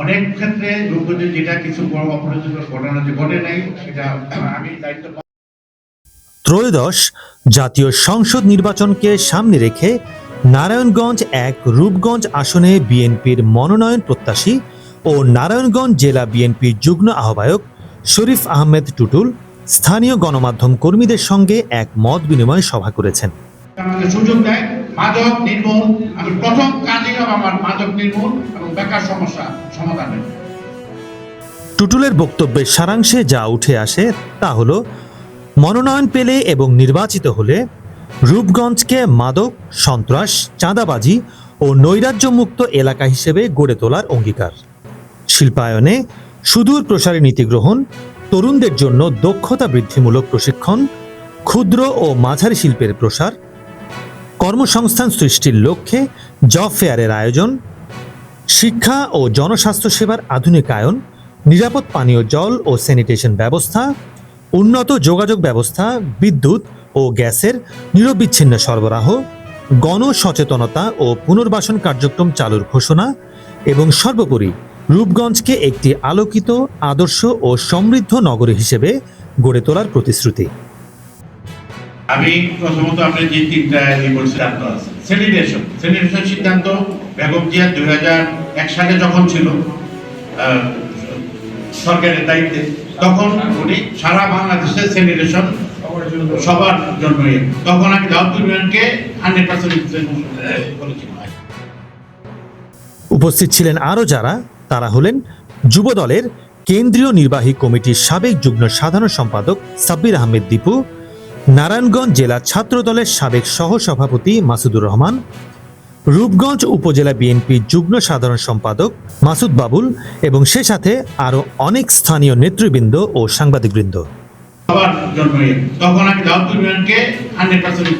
অনেক ক্ষেত্রে রূপগঞ্জে যেটা কিছু বড় ঘটনা যে ঘটে নাই সেটা আমি দায়িত্ব ত্রয়োদশ জাতীয় সংসদ নির্বাচনকে সামনে রেখে নারায়ণগঞ্জ এক রূপগঞ্জ আসনে বিএনপির মনোনয়ন প্রত্যাশী ও নারায়ণগঞ্জ জেলা বিএনপির যুগ্ম আহ্বায়ক শরীফ আহমেদ টুটুল স্থানীয় গণমাধ্যম কর্মীদের সঙ্গে এক মত বিনিময় সভা করেছেন। সুযোগ দেয়। মাদক নির্মূল, আমি প্রথম কাজই হবে আমার মাদক নির্মূল এবং বেকার সমস্যা সমাধানের। টুটুলের বক্তব্যের সারাংশে যা উঠে আসে তা হলো, মনোনয়ন পেলে এবং নির্বাচিত হলে রূপগঞ্জকে মাদক, সন্ত্রাস, চাঁদাবাজি ও নৈরাজ্যমুক্ত এলাকা হিসেবে গড়ে তোলার অঙ্গীকার। শিল্পায়নে সুদূর প্রসারী নীতি গ্রহণ, তরুণদের জন্য দক্ষতা বৃদ্ধিমূলক প্রশিক্ষণ, ক্ষুদ্র ও মাঝারি শিল্পের প্রসার কর্মসংস্থান সৃষ্টির লক্ষ্যে জব ফেয়ারের আয়োজন, শিক্ষা ও জনস্বাস্থ্য সেবার আধুনিকায়ন, নিরাপদ পানীয় জল ও স্যানিটেশন ব্যবস্থা, উন্নত যোগাযোগ ব্যবস্থা, বিদ্যুৎ ও গ্যাসের নিরবিচ্ছিন্ন সরবরাহ, গণসচেতনতা ও পুনর্বাসন কার্যক্রম চালুর ঘোষণা এবং সর্বোপরি রূপগঞ্জকে একটি আলোকিত, আদর্শ ও সমৃদ্ধ নগরী হিসেবে গড়ে তোলার প্রতিশ্রুতি। আমি প্রথমত আপনি যে তিনটা রিপোর্ট সিদ্ধান্ত আছে স্যানিটেশন স্যানিটেশন সিদ্ধান্ত, বেগম জিয়া দুই হাজার এক সালে যখন ছিল সরকারের দায়িত্বে, তখন উনি সারা বাংলাদেশে স্যানিটেশন সবার জন্য। তখন আমি দাউদ ইউনিয়নকে হান্ড্রেড পার্সেন্ট উপস্থিত ছিলেন আরও যারা, তারা হলেন যুবদলের কেন্দ্রীয় নির্বাহী কমিটির সাবেক যুগ্ম সাধারণ সম্পাদক সাব্বির আহমেদ দীপু নারায়ণগঞ্জ জেলা ছাত্রদলের সাবেক সহ সভাপতি মাসুদুর রহমান রূপগঞ্জ উপজেলা বিএনপির যুগ্ম সাধারণ সম্পাদক মাসুদ বাবুল এবং সে সাথে আরও অনেক স্থানীয় নেতৃবৃন্দ ও সাংবাদিকবৃন্দ। তখন আমি দাউদ ইউনিয়নকে হান্ড্রেড পার্সেন্ট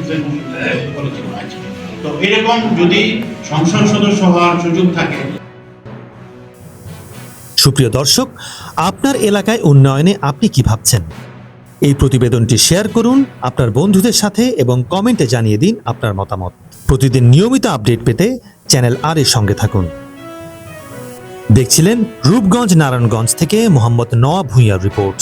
তো এরকম যদি সংসদ সদস্য হওয়ার সুযোগ থাকে। সুপ্রিয় দর্শক আপনার এলাকায় উন্নয়নে আপনি কি ভাবছেন? এই প্রতিবেদনটি শেয়ার করুন আপনার বন্ধুদের সাথে এবং কমেন্টে জানিয়ে দিন আপনার মতামত। প্রতিদিন নিয়মিত আপডেট পেতে চ্যানেল আর এর সঙ্গে থাকুন। দেখছিলেন রূপগঞ্জ, নারায়ণগঞ্জ থেকে মোহাম্মদ নওয়াব ভুঁইয়ার রিপোর্ট।